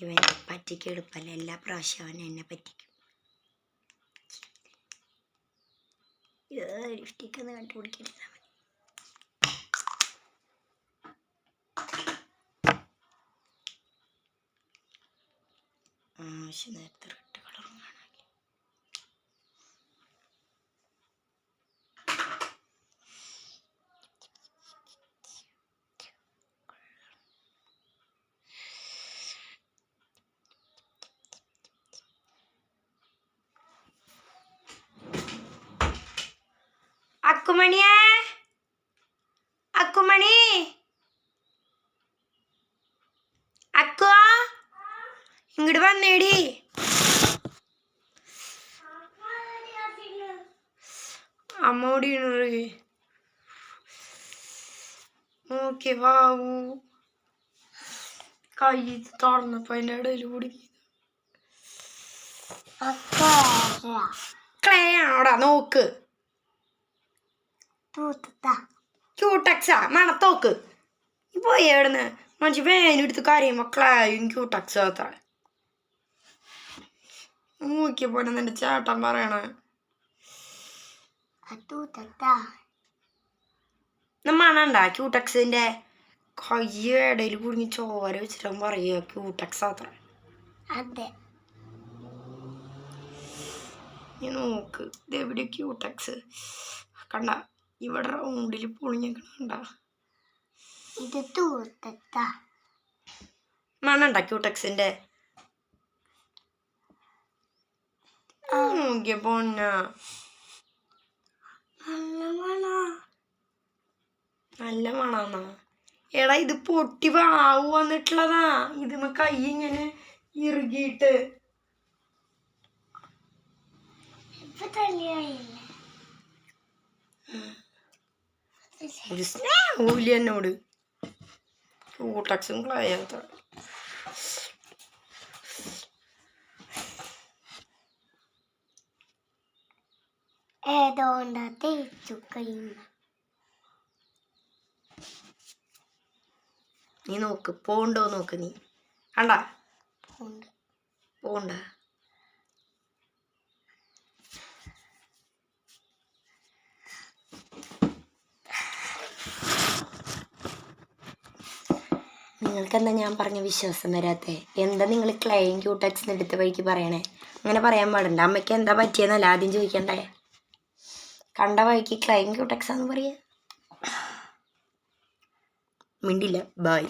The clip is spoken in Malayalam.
ഇവൻ പറ്റിക്ക് എടുപ്പല്ല എല്ലാ പ്രാവശ്യം അവൻ എന്നെ പറ്റിക്കും. ലിഫ്റ്റിക്കൊന്ന് കണ്ടുപിടിക്കരുത് അവൻ. ആ പക്ഷെ നേരത്തെ അക്കുമണിയേ? അക്കുമണി? അക്കു ഇങ്ങോട്ട് വന്നേടി. അമ്മ ഓടിയണേ നോക്കി വാവു. കൈ തുറന്നപ്പോ അതിന്റെ ഇടയിൽ കൂടി. ക്ലേ ആണോടാ നോക്ക്. ക്യൂട്ടക്സാ മണത്തോക്ക്. ഇപ്പൊ എവിടുന്ന് മനുഷ്യ വേനെടുത്ത് കാര്യം മക്കളായും ക്യൂട്ടക്സ അത്ര എന്റെ നിന്റെ ചേട്ടൻ പറയണ. മണണ്ട ക്യൂട്ടക്സിന്റെ? കയ്യടയിൽ കുടുങ്ങി ചോര വെച്ചിട്ട് പറയുക ക്യൂട്ടക്സ് അത്ര അതെ. നോക്ക് ഇതെവിടെ ക്യൂട്ടക്സ്? കണ്ട ഇവിടെ റൗണ്ടിൽ പൊളിഞ്ഞേക്കണ ഇത് തൂത്തത്ത. മണണ്ട ക്യൂട്ടക്സിന്റെ നോക്കിയ പൊന്ന. നല്ല മണ. നല്ല മണാന്നാ. എടാ ഇത് പൊട്ടി വാവ് വന്നിട്ടുള്ളതാ. ഇത് കൈ ഇങ്ങനെ ഇറുകിയിട്ട് ഇപ്പൊ തന്നെയായില്ലേ ഒരു എന്നോട്. ഏതോണ്ടാ തേച്ചു കഴിയുന്ന നീ നോക്ക് പോണ്ടോ നോക്ക് നീ. കണ്ടാ? പോണ്ട. പോണ്ട? നിങ്ങൾക്ക് എന്താ ഞാൻ പറഞ്ഞ വിശ്വാസം വരാത്തെ? എന്താ നിങ്ങൾ ക്ലൈം ക്യൂട്ടക്സ് എടുത്ത വഴിക്ക് പറയണേ? അങ്ങനെ പറയാൻ പാടില്ല അമ്മയ്ക്ക് എന്താ പറ്റിയെന്നല്ല ആദ്യം ചോദിക്കണ്ടേ? കണ്ട വഴിക്ക് ക്ലൈം ക്യൂട്ടക്സ് ആന്ന് പറയാ മിണ്ടില്ല. ബായ്